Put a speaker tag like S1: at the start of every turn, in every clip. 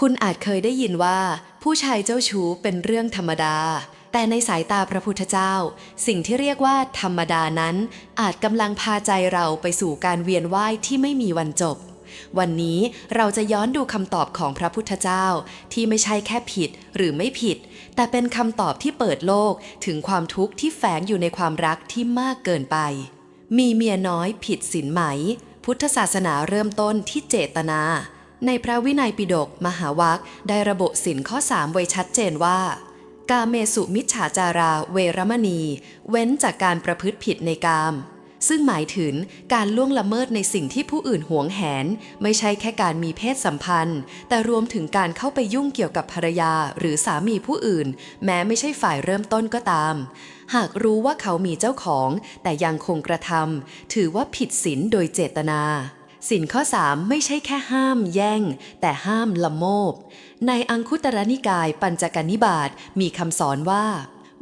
S1: คุณอาจเคยได้ยินว่า ผู้ชายเจ้าชู้เป็นเรื่องธรรมดา แต่ในสายตาพระพุทธเจ้า สิ่งที่เรียกว่าธรรมดานั้น อาจกำลังพาใจเราไปสู่การเวียนว่ายที่ไม่มีวันจบ วันนี้เราจะย้อนดูคำตอบของพระพุทธเจ้าที่ไม่ใช่แค่ผิดหรือไม่ผิด แต่เป็นคำตอบที่เปิดโลกถึงความทุกข์ที่แฝงอยู่ในความรักที่มากเกินไป มีเมียน้อยผิดศีลไหม พุทธศาสนาเริ่มต้นที่เจตนา ในพระวินัยปิฎกมหาวัคได้ระบุสินข้อ3ไว้ชัดเจนว่า กาเมสุมิจฉาจาราเวรมณี เว้นจากการประพฤติผิดในกาม ซึ่งหมายถึงการล่วงละเมิดในสิ่งที่ผู้อื่นหวงแหน ไม่ใช่แค่การมีเพศสัมพันธ์ แต่รวมถึงการเข้าไปยุ่งเกี่ยวกับภรรยาหรือสามีผู้อื่น แม้ไม่ใช่ฝ่ายเริ่มต้นก็ตาม หากรู้ว่าเขามีเจ้าของ แต่ยังคงกระทำถือว่าผิดศีลโดยเจตนา สินข้อ 3 ไม่ใช่แค่ห้ามแย่ง แต่ห้ามละโมบ ในอังคุตรนิกายปัญจกนิบาตมีคำสอนว่า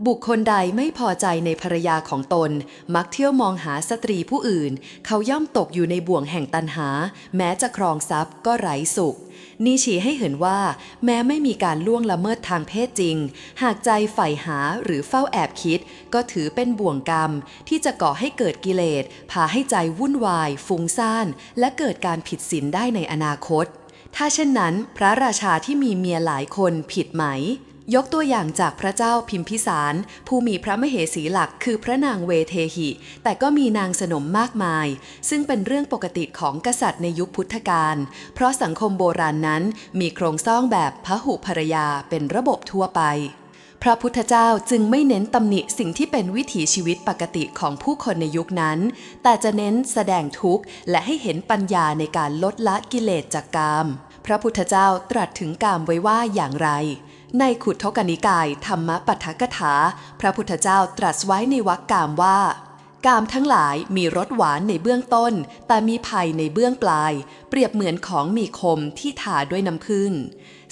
S1: บุคคลใดไม่พอใจในภรรยาของตน มักเที่ยวมองหาสตรีผู้อื่น เขาย่อมตกอยู่ในบ่วงแห่งตันหา แม้จะครองทรัพย์ก็ไร้สุข นี่ชี้ให้เห็นว่า แม้ไม่มีการล่วงละเมิดทางเพศจริง หากใจใฝ่หาหรือเฝ้าแอบคิด ก็ถือเป็นบ่วงกรรม ที่จะก่อให้เกิดกิเลสพาให้ใจวุ่นวาย ฟุ้งซ่าน และเกิดการผิดศีลได้ในอนาคต ถ้าเช่นนั้น พระราชาที่มีเมียหลายคนผิดไหม ยกตัวอย่างจากพระเจ้าพิมพิสาร ผู้มีพระมเหสีหลักคือพระนางเวเทหิ แต่ก็มีนางสนมมากมาย ซึ่งเป็นเรื่องปกติของกษัตริย์ในยุคพุทธกาลเพราะสังคมโบราณนั้นมีโครงสร้างแบบพหุภรยาเป็นระบบทั่วไป พระพุทธเจ้าจึงไม่เน้นตำหนิสิ่งที่เป็นวิถีชีวิตปกติของผู้คนในยุคนั้น แต่จะเน้นแสดงทุกข์และให้เห็นปัญญาในการลดละกิเลสจากกาม พระพุทธเจ้าตรัสถึงกามไว้ว่าอย่างไร ในขุททกนิกาย ธรรมปัฏฐกถา พระพุทธเจ้าตรัสไว้ในวรรคกามว่า กามทั้งหลายมีรสหวานในเบื้องต้น แต่มีภัยในเบื้องปลาย เปรียบเหมือนของมีคมที่ทาด้วยน้ำผึ้ง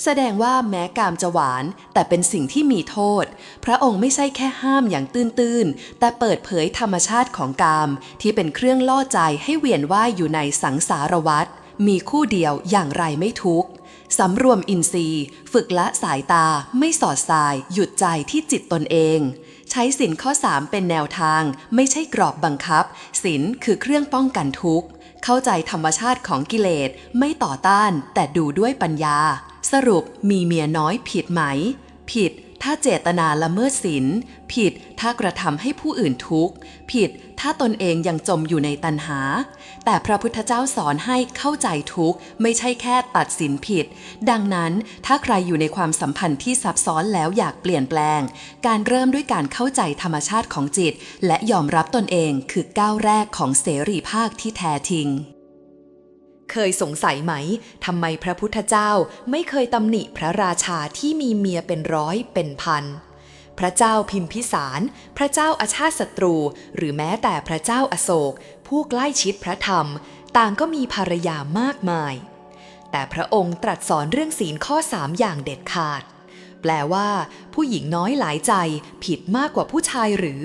S1: แสดงว่าแม้กามจะหวาน แต่เป็นสิ่งที่มีโทษ พระองค์ไม่ใช่แค่ห้ามอย่างตื้นๆ แต่เปิดเผยธรรมชาติของกาม ที่เป็นเครื่องล่อใจให้เวียนว่ายอยู่ในสังสารวัฏมีคู่เดียวอย่างไรไม่ทุกข์ สำรวมอินทรีย์ ฝึกละสายตาไม่สอดสาย หยุดใจที่จิตตนเอง ใช้สินข้อ 3 เป็นแนวทาง ไม่ใช่กรอบบังคับสินคือเครื่องป้องกันทุกข์ เข้าใจธรรมชาติของกิเลสไม่ต่อต้าน แต่ดูด้วยปัญญา สรุปมีเมียน้อยผิดไหม ผิด ถ้าเจตนาละเมิดศีลผิดถ้ากระทำให้ผู้อื่นทุกข์ ผิดถ้าตนเองยังจมอยู่ในตัณหา แต่พระพุทธเจ้าสอนให้เข้าใจทุกข์ ไม่ใช่แค่ตัดสินผิด ดังนั้นถ้าใครอยู่ในความสัมพันธ์ที่ซับซ้อนแล้วอยากเปลี่ยนแปลง การเริ่มด้วยการเข้าใจธรรมชาติของจิต และยอมรับตนเองคือก้าวแรกของเสรีภาคที่แท้จริง เคยสงสัยไหมทำไมพระพุทธเจ้าไม่เคยตำหนิพระราชาที่มีเมียเป็นร้อยเป็นพัน พระเจ้าพิมพิสาร พระเจ้าอาชาติศัตรู หรือแม้แต่พระเจ้าอโศก ผู้ใกล้ชิดพระธรรม ต่างก็มีภรรยามากมาย แต่พระองค์ตรัสสอนเรื่องศีลข้อสามอย่างเด็ดขาด แปลว่า ผู้หญิงน้อยหลายใจผิดมากกว่าผู้ชายหรือ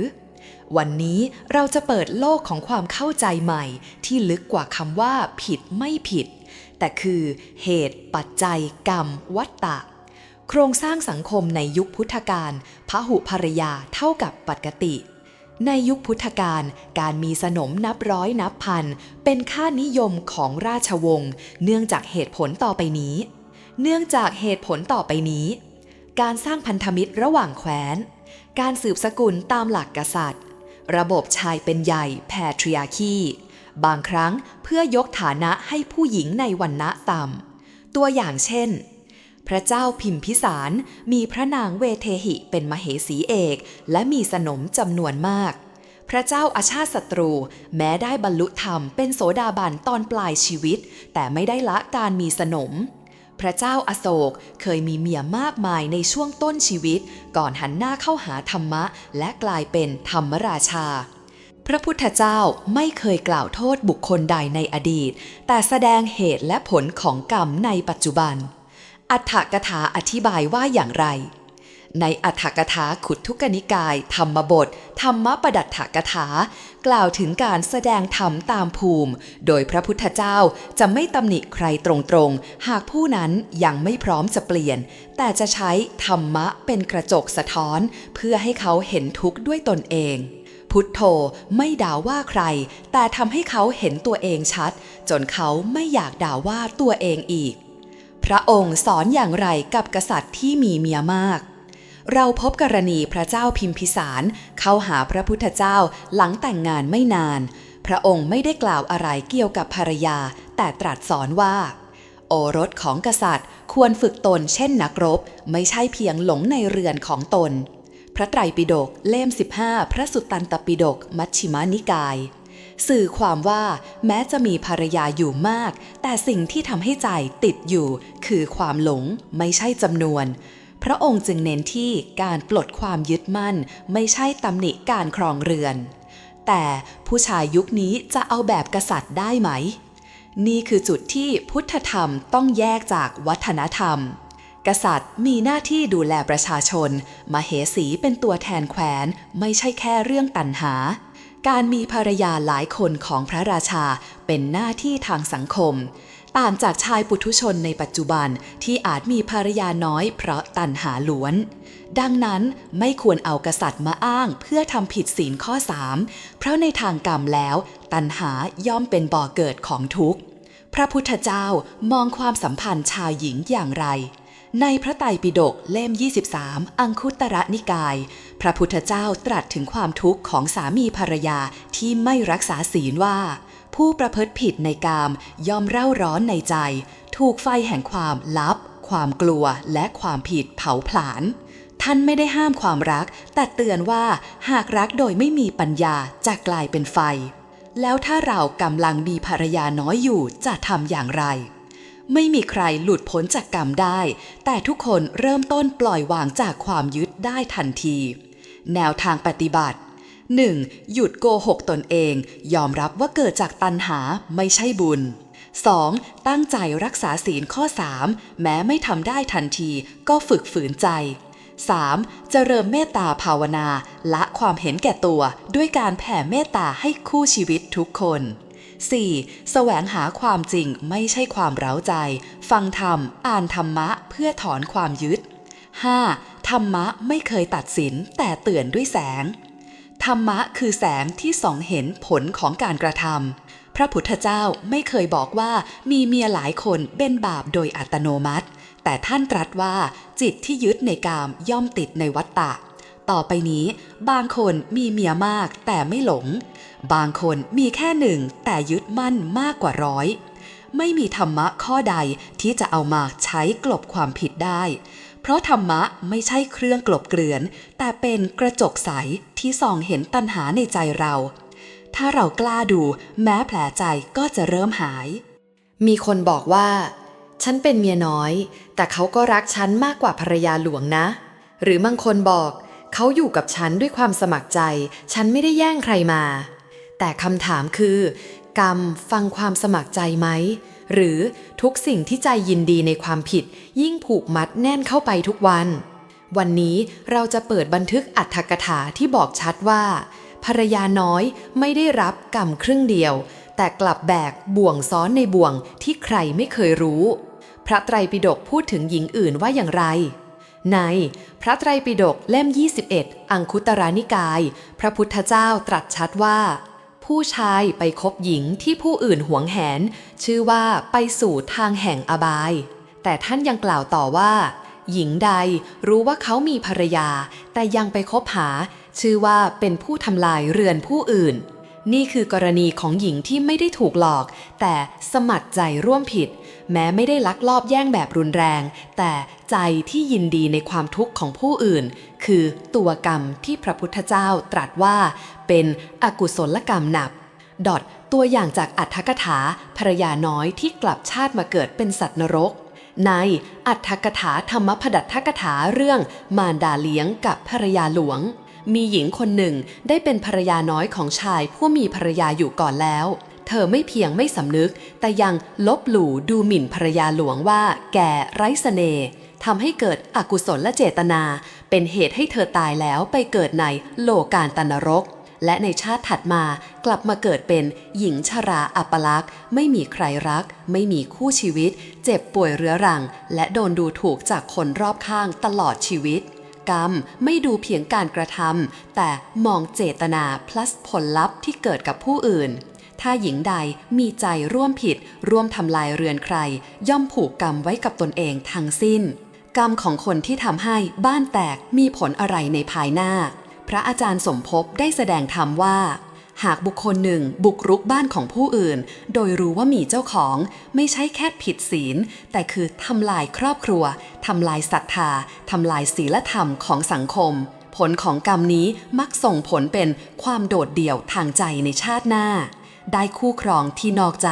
S1: วันนี้เราจะเปิดโลกของความเข้าใจใหม่ ที่ลึกกว่าคำว่าผิดไม่ผิด แต่คือเหตุปัจจัยกรรม วัตตะ โครงสร้างสังคมในยุคพุทธกาลพหุภรยาเท่ากับปกติ ในยุคพุทธกาลการมีสนมนับร้อยนับพัน เป็นค่านิยมของราชวงศ์เนื่องจากเหตุผลต่อไปนี้ เนื่องจากเหตุผลต่อไปนี้ การสร้างพันธมิตรระหว่างแคว้นการสืบสกุลตามหลักกษัตริย์ ระบบชายเป็นใหญ่แพทริอาคีบางครั้งเพื่อยกฐานะให้ผู้หญิงในวันณะต่ำ ตัวอย่างเช่น พระเจ้าพิมพิสารมีพระนางเวเทหิเป็นมเหสีเอก และมีสนมจำนวนมาก พระเจ้าอาชาติศัตรูแม้ได้บรรลุธรรมเป็นโสดาบันตอนปลายชีวิต แต่ไม่ได้ละการมีสนม พระเจ้าอาโศกเคยมีเมียมากมายในช่วงต้นชีวิต ก่อนหันหน้าเข้าหาธรรมะ และกลายเป็นธรรมราชา พระพุทธเจ้าไม่เคยกล่าวโทษบุคคลใดในอดีต แต่แสดงเหตุและผลของกรรมในปัจจุบัน อัฏฐกถาอธิบายว่าอย่างไร ในอัฏฐกถาขุดทุกนิกาย ธรรมบท ธรรมประดัตถกถา กล่าวถึงการแสดงธรรมตามภูมิ โดยพระพุทธเจ้าจะไม่ตำหนิใครตรงๆ หากผู้นั้นยังไม่พร้อมจะเปลี่ยน แต่จะใช้ธรรมะเป็นกระจกสะท้อน เพื่อให้เขาเห็นทุกข์ด้วยตนเองพุทโธไม่ด่าว่าใคร แต่ทำให้เขาเห็นตัวเองชัด จนเขาไม่อยากด่าว่าตัวเองอีก พระองค์สอนอย่างไรกับกษัตริย์ที่มีเมียมาก เราพบกรณีพระเจ้าพิมพิสาร เข้าหาพระพุทธเจ้าหลังแต่งงานไม่นาน พระองค์ไม่ได้กล่าวอะไรเกี่ยวกับภรรยา แต่ตรัสสอนว่า โอรสของกษัตริย์ควรฝึกตนเช่นนักรบ ไม่ใช่เพียงหลงในเรือนของตน พระไตรปิฎกเล่ม 15 พระสุตตันตปิฎกมัชฌิมานิกาย สื่อความว่าแม้จะมีภรรยาอยู่มาก แต่สิ่งที่ทำให้ใจติดอยู่ คือความหลงไม่ใช่จำนวน พระองค์จึงเน้นที่การปลดความยึดมั่น ไม่ใช่ตำหนิการครองเรือน แต่ผู้ชายยุคนี้จะเอาแบบกษัตริย์ได้ไหม นี่คือจุดที่พุทธธรรมต้องแยกจากวัฒนธรรม กษัตริย์มีหน้าที่ดูแลประชาชนมาเหสีเป็นตัวแทนแคว้นไม่ใช่แค่เรื่องตันหา การมีภรรยาหลายคนของพระราชาเป็นหน้าที่ทางสังคม ต่างจากชายปุถุชนในปัจจุบันที่อาจมีภรรยาน้อยเพราะตันหาล้วน ดังนั้นไม่ควรเอากษัตริย์มาอ้างเพื่อทำผิดศีลข้อ 3 เพราะในทางกรรมแล้ว ตันหาย่อมเป็นบ่อเกิดของทุกข์ พระพุทธเจ้ามองความสัมพันธ์ชายหญิงอย่างไร ในพระไตรปิฎกเล่ม 23 อังคุตระนิกาย พระพุทธเจ้าตรัสถึงความทุกข์ของสามีภรรยาที่ไม่รักษาศีลว่า ผู้ประพฤติผิดในกามย่อมเร่าร้อนในใจ ถูกไฟแห่งความลับ ความกลัวและความผิดเผาผลาญท่านไม่ได้ห้ามความรัก แต่เตือนว่าหากรักโดยไม่มีปัญญาจะกลายเป็นไฟ แล้วถ้าเรากำลังมีภรรยาน้อยอยู่จะทำอย่างไร ไม่มีใครหลุดพ้นจากกรรมได้ แต่ทุกคนเริ่มต้นปล่อยวางจากความยึดได้ทันที แนวทางปฏิบัติ 1. หยุดโกหกตนเอง ยอมรับว่าเกิดจากตัณหาไม่ใช่บุญ 2. ตั้งใจรักษาศีลข้อ 3 แม้ไม่ทำได้ทันทีก็ฝึกฝืนใจ 3. เจริญเมตตาภาวนา ละความเห็นแก่ตัวด้วยการแผ่เมตตาให้คู่ชีวิตทุกคน 4. แสวงหาความจริงไม่ใช่ความเร้าใจ ฟังธรรม อ่านธรรมะเพื่อถอนความยึด 5. ธรรมะไม่เคยตัดสินแต่เตือนด้วยแสง ธรรมะคือแสงที่ส่องเห็นผลของการกระทำพระพุทธเจ้าไม่เคยบอกว่ามีเมียหลายคนเป็นบาปโดยอัตโนมัติ แต่ท่านตรัสว่าจิตที่ยึดในกามย่อมติดในวัฏฏะต่อไปนี้ บางคนมีเมียมากแต่ไม่หลง บางคนมีแค่หนึ่งแต่ยึดมั่นมากกว่าร้อย ไม่มีธรรมะข้อใดที่จะเอามาใช้กลบความผิดได้ เพราะธรรมะไม่ใช่เครื่องกลบเกลื่อน แต่เป็นกระจกใสที่ส่องเห็นตัณหาในใจเรา ถ้าเรากล้าดูแม้แผลใจก็จะเริ่มหาย มีคนบอกว่า ฉันเป็นเมียน้อย แต่เขาก็รักฉันมากกว่าภรรยาหลวงนะ หรือบางคนบอก เขาอยู่กับฉันด้วยความสมัครใจ ฉันไม่ได้แย่งใครมา แต่คำถามคือ กรรมฟังความสมัครใจไหม หรือทุกสิ่งที่ใจยินดีในความผิด ยิ่งผูกมัดแน่นเข้าไปทุกวัน วันนี้เราจะเปิดบันทึกอัตถกถาที่บอกชัดว่า ภรรยาน้อยไม่ได้รับกรรมครึ่งเดียว แต่กลับแบกบ่วงซ้อนในบ่วงที่ใครไม่เคยรู้ พระไตรปิฎกพูดถึงหญิงอื่นว่าอย่างไร ในพระไตรปิฎกเล่ม 21 อังคุตรานิกาย พระพุทธเจ้าตรัสชัดว่า ผู้ชายไปคบหญิงที่ผู้อื่นหวงแหน ชื่อว่าไปสู่ทางแห่งอบาย แต่ท่านยังกล่าวต่อว่า หญิงใดรู้ว่าเขามีภรรยา แต่ยังไปคบหา ชื่อว่าเป็นผู้ทำลายเรือนผู้อื่น นี่คือกรณีของหญิงที่ไม่ได้ถูกหลอก แต่สมัครใจร่วมผิด แม้ไม่ได้ลักลอบแย่งแบบรุนแรง แต่ใจที่ยินดีในความทุกข์ของผู้อื่น คือตัวกรรมที่พระพุทธเจ้าตรัสว่า เป็นอกุศลกรรมหนับดอทตัวอย่างจากอัตถกถาภรรยาน้อยที่กลับชาติมาเกิดเป็นสัตว์นรก ในอัตถกถาธรรมพดัตถกถาเรื่องมารดาเลี้ยงกับภรรยาหลวง มีหญิงคนหนึ่งได้เป็นภรรยาน้อยของชายผู้มีภรรยาอยู่ก่อนแล้ว เธอไม่เพียงไม่สำนึก แต่ยังลบหลู่ดูหมิ่นภรรยาหลวงว่า แก่ไร้เสน่ห์ทำให้เกิดอกุศลและเจตนา เป็นเหตุให้เธอตายแล้วไปเกิดในโลกาลตนรก และในชาติถัดมากลับมาเกิดเป็นหญิงชราอัปลักษณ์ไม่มีใครรัก ไม่มีคู่ชีวิต เจ็บป่วยเรื้อรัง และโดนดูถูกจากคนรอบข้างตลอดชีวิต กรรม ไม่ดูเพียงการกระทำแต่มองเจตนา plus ผลลัพธ์ที่เกิดกับผู้อื่น ถ้าหญิงใดมีใจร่วมผิด ร่วมทำลายเรือนใคร ย่อมผูกกรรมไว้กับตนเองทั้งสิ้น กรรมของคนที่ทำให้บ้านแตกมีผลอะไรในภายหน้า พระอาจารย์สมภพได้แสดงธรรมว่า หากบุคคลหนึ่งบุกรุกบ้านของผู้อื่น โดยรู้ว่ามีเจ้าของไม่ใช่แค่ผิดศีล แต่คือทำลายครอบครัวทำลายศรัทธาทำลายศีลธรรมของสังคม ผลของกรรมนี้มักส่งผลเป็นความโดดเดี่ยวทางใจในชาติหน้า ได้คู่ครองที่นอกใจ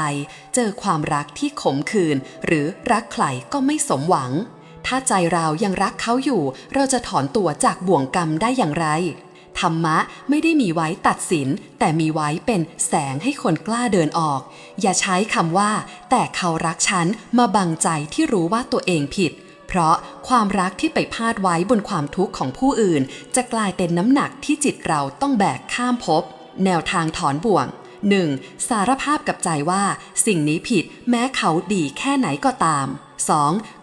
S1: เจอความรักที่ขมขื่นหรือรักใครก็ไม่สมหวัง ถ้าใจเรายังรักเขาอยู่ เราจะถอนตัวจากบ่วงกรรมได้อย่างไร ธรรมะไม่ได้มีไว้ตัดสิน แต่มีไว้เป็นแสงให้คนกล้าเดินออก อย่าใช้คำว่า แต่เขารักฉันมาบังใจที่รู้ว่าตัวเองผิด เพราะความรักที่ไปพาดไว้บนความทุกข์ของผู้อื่น จะกลายเป็นน้ำหนักที่จิตเราต้องแบกข้ามภพแนวทางถอนบ่วง 1. สารภาพกับใจว่า สิ่งนี้ผิดแม้เขาดีแค่ไหนก็ตาม 2.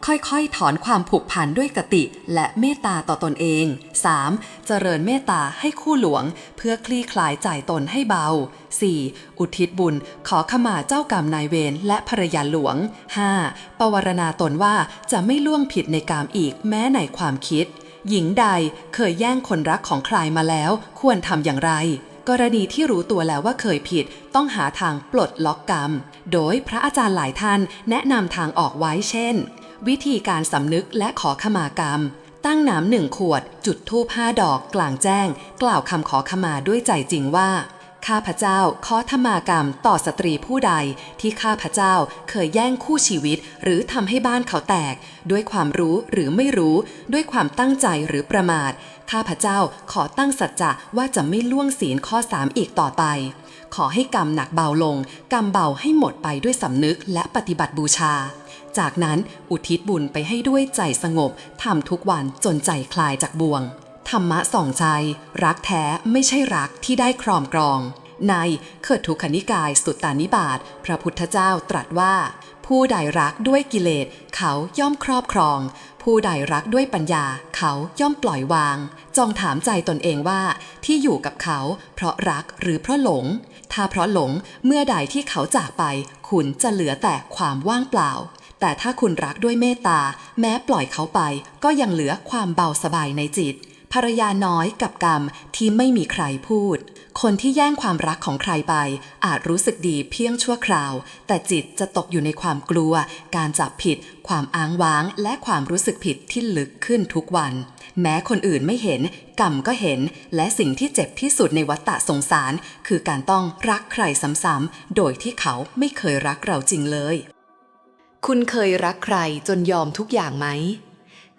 S1: ค่อยๆ ถอนความผูกพันด้วยกติและเมตตาต่อตนเอง 3. เจริญเมตตาให้คู่หลวง เพื่อคลี่คลายใจตนให้เบา 4. อุทิศบุญขอขมาเจ้ากรรมนายเวรและภรรยาหลวง 5. ปวารณาตนว่าจะไม่ล่วงผิดในกามอีกแม้ในความคิด หญิงใดเคยแย่งคนรักของใครมาแล้ว ควรทำอย่างไร กรณีที่รู้ตัวแล้วว่าเคยผิด ต้องหาทางปลดล็อกกรรม โดยพระอาจารย์หลายท่านแนะนำทางออกไว้เช่น วิธีการสำนึกและขอขมากรรม ตั้งน้ำหนึ่งขวด จุดธูปห้าดอกกลางแจ้ง กล่าวคำขอขมาด้วยใจจริงว่า ข้าพเจ้าขอธรรมากรรมต่อสตรีผู้ใดที่ข้าพเจ้าเคยแย่งคู่ชีวิต หรือทำให้บ้านเขาแตก ด้วยความรู้หรือไม่รู้ ด้วยความตั้งใจหรือประมาท ข้าพเจ้าขอตั้งสัจจะว่าจะไม่ล่วงศีลข้อ3อีกต่อไป ขอให้กรรมหนักเบาลง กรรมเบาให้หมดไปด้วยสำนึกและปฏิบัติบูชา จากนั้นอุทิศบุญไปให้ด้วยใจสงบทำทุกวันจนใจคลายจากบ่วง ธรรมะส่องใจ รักแท้ไม่ใช่รักที่ได้ครอมกรอง ในเขิดทุกขนิกายสุตตานิบาตพระพุทธเจ้าตรัสว่า ผู้ใดรักด้วยกิเลส เขาย่อมครอบครอง ผู้ใดรักด้วยปัญญา เขาย่อมปล่อยวาง จองถามใจตนเองว่าที่อยู่กับเขา เพราะรักหรือเพราะหลง ถ้าเพราะหลงเมื่อใดที่เขาจากไป คุณจะเหลือแต่ความว่างเปล่าแต่ถ้าคุณรักด้วยเมตตา แม้ปล่อยเขาไปก็ยังเหลือความเบาสบายในจิต ภรรยาน้อยกับกรรมที่ไม่มีใครพูด คนที่แย่งความรักของใครไป อาจรู้สึกดีเพียงชั่วคราว แต่จิตจะตกอยู่ในความกลัว การจับผิด ความอ้างว้าง และความรู้สึกผิดที่ลึกขึ้นทุกวัน แม้คนอื่นไม่เห็น กรรมก็เห็น และสิ่งที่เจ็บที่สุดในวัฏฏะสงสาร คือการต้องรักใครซ้ำๆโดยที่เขาไม่เคยรักเราจริงเลย คุณเคยรักใครจนยอมทุกอย่างไหม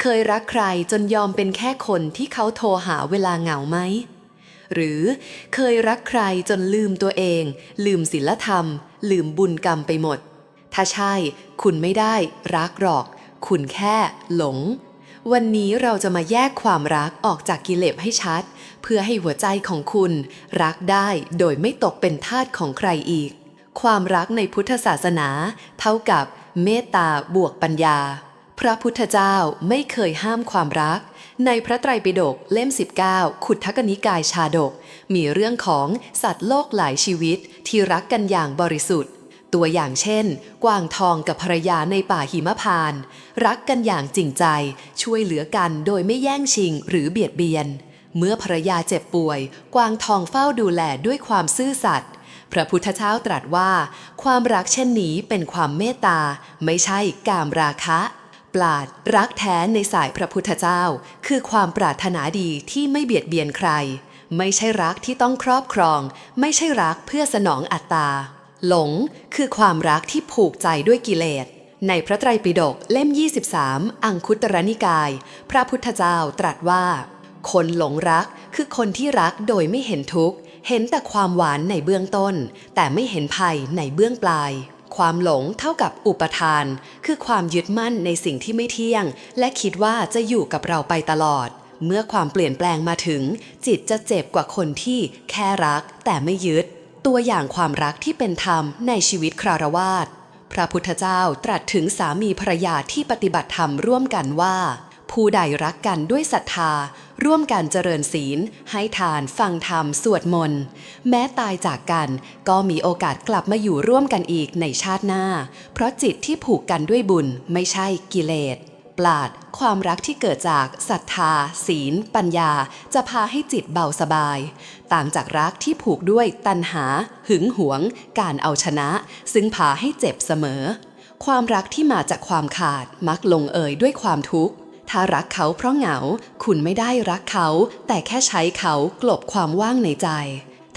S1: เคยรักใครจนยอมเป็นแค่คนที่เขาโทรหาเวลาเหงาไหม หรือเคยรักใครจนลืมตัวเอง ลืมศีลธรรม ลืมบุญกรรมไปหมด ถ้าใช่ คุณไม่ได้รักหรอก คุณแค่หลง วันนี้เราจะมาแยกความรักออกจากกิเลสให้ชัด เพื่อให้หัวใจของคุณ รักได้โดยไม่ตกเป็นทาสของใครอีก ความรักในพุทธศาสนา เท่ากับเมตตาบวกปัญญา พระพุทธเจ้าไม่เคยห้ามความรัก ในพระไตรปิฎกเล่ม 19 ขุททกนิกายชาดก มีเรื่องของสัตว์โลกหลายชีวิตที่รักกันอย่างบริสุทธิ์ ตัวอย่างเช่น กวางทองกับภรรยาในป่าหิมพาน รักกันอย่างจริงใจ ช่วยเหลือกันโดยไม่แย่งชิงหรือเบียดเบียน เมื่อภรรยาเจ็บป่วย กวางทองเฝ้าดูแลด้วยความซื่อสัตย์พระพุทธเจ้าตรัสว่า ความรักเช่นนี้เป็นความเมตตา ไม่ใช่กามราคะ ปราดรักแท้ในสายพระพุทธเจ้า คือความปรารถนาดีที่ไม่เบียดเบียนใคร ไม่ใช่รักที่ต้องครอบครอง ไม่ใช่รักเพื่อสนองอัตตา หลงคือความรักที่ผูกใจด้วยกิเลสในพระไตรปิฎกเล่ม 23 อังคุตรนิกาย พระพุทธเจ้าตรัสว่า คนหลงรักคือคนที่รักโดยไม่เห็นทุกข์ เห็นแต่ความหวานในเบื้องต้น แต่ไม่เห็นภัยในเบื้องปลาย ความหลงเท่ากับอุปทาน คือความยึดมั่นในสิ่งที่ไม่เที่ยง และคิดว่าจะอยู่กับเราไปตลอด เมื่อความเปลี่ยนแปลงมาถึง จิตจะเจ็บกว่าคนที่แค่รักแต่ไม่ยึด ตัวอย่างความรักที่เป็นธรรมในชีวิตครารวาสพระพุทธเจ้าตรัสถึงสามีภรรยาที่ปฏิบัติธรรมร่วมกันว่า ผู้ใดรักกันด้วยศรัทธา ร่วมกันเจริญศีล ให้ทานฟังธรรม สวดมนต์ แม้ตายจากกันก็มีโอกาสกลับมาอยู่ร่วมกันอีกในชาติหน้า เพราะจิตที่ผูกกันด้วยบุญไม่ใช่กิเลสปราดความรักที่เกิดจากศรัทธา ศีล ปัญญา จะพาให้จิตเบาสบาย ต่างจากรักที่ผูกด้วยตัณหา หึงหวง การเอาชนะ ซึ่งพาให้เจ็บเสมอ ความรักที่มาจากความขาดมักลงเอยด้วยความทุกข์ ถ้ารักเขาเพราะเหงา คุณไม่ได้รักเขา แต่แค่ใช้เขากลบความว่างในใจ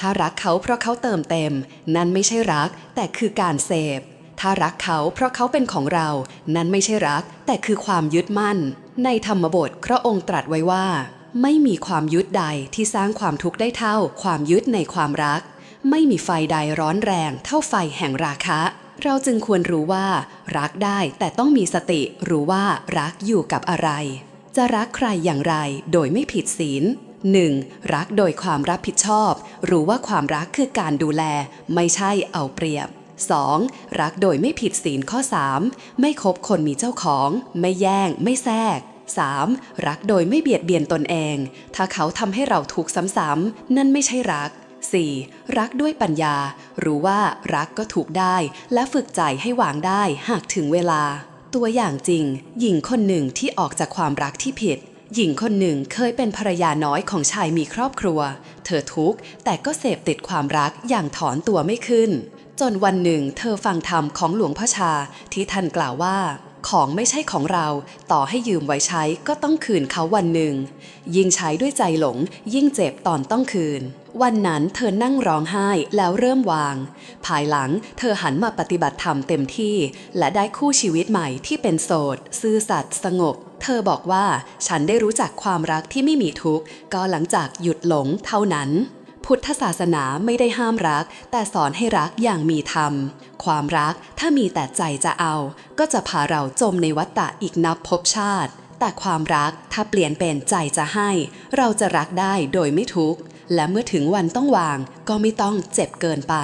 S1: ถ้ารักเขาเพราะเขาเติมเต็ม นั่นไม่ใช่รัก แต่คือการเสพ ถ้ารักเขาเพราะเขาเป็นของเรา นั่นไม่ใช่รัก แต่คือความยึดมั่น ในธรรมบทพระองค์ตรัสไว้ว่า ไม่มีความยึดใดที่สร้างความทุกข์ได้เท่า ความยึดในความรัก ไม่มีไฟใดร้อนแรง เท่าไฟแห่งราคะ เราจึงควรรู้ว่า รักได้แต่ต้องมีสติรู้ว่ารักอยู่กับอะไร จะรักใครอย่างไรโดยไม่ผิดศีล 1. รักโดยความรับผิดชอบ รู้ว่าความรักคือการดูแล ไม่ใช่เอาเปรียบ 2. รักโดยไม่ผิดศีลข้อ 3 ไม่คบคนมีเจ้าของ ไม่แย่ง ไม่แทรก 3. รักโดยไม่เบียดเบียนตนเอง ถ้าเขาทำให้เราทุกข์ซ้ำๆนั่นไม่ใช่รัก 4. รักด้วยปัญญา รู้ว่ารักก็ถูกได้ และฝึกใจให้วางได้หากถึงเวลา ตัวอย่างจริง หญิงคนหนึ่งที่ออกจากความรักที่ผิด หญิงคนหนึ่งเคยเป็นภรรยาน้อยของชายมีครอบครัว เธอทุกข์แต่ก็เสพติดความรักอย่างถอนตัวไม่ขึ้น จนวันหนึ่ง เธอฟังธรรมของหลวงพ่อชาที่ท่านกล่าวว่า ของไม่ใช่ของเรา ต่อให้ยืมไว้ใช้ก็ต้องคืนเขาวันหนึ่ง ยิ่งใช้ด้วยใจหลง ยิ่งเจ็บตอนต้องคืน วันนั้นเธอนั่งร้องไห้แล้วเริ่มวาง ภายหลังเธอหันมาปฏิบัติธรรมเต็มที่ และได้คู่ชีวิตใหม่ที่เป็นโสด ซื่อสัตย์สงบ เธอบอกว่าฉันได้รู้จักความรักที่ไม่มีทุกข์ก็หลังจากหยุดหลงเท่านั้น พุทธศาสนาไม่ได้ห้ามรัก แต่สอนให้รักอย่างมีธรรม ความรักถ้ามีแต่ใจจะเอา ก็จะพาเราจมในวัฏฏะอีกนับภพชาติ แต่ความรักถ้าเปลี่ยนเป็นใจจะให้ เราจะรักได้โดยไม่ทุกข์และเมื่อถึงวันต้องวางก็ไม่ต้องเจ็บเกินไป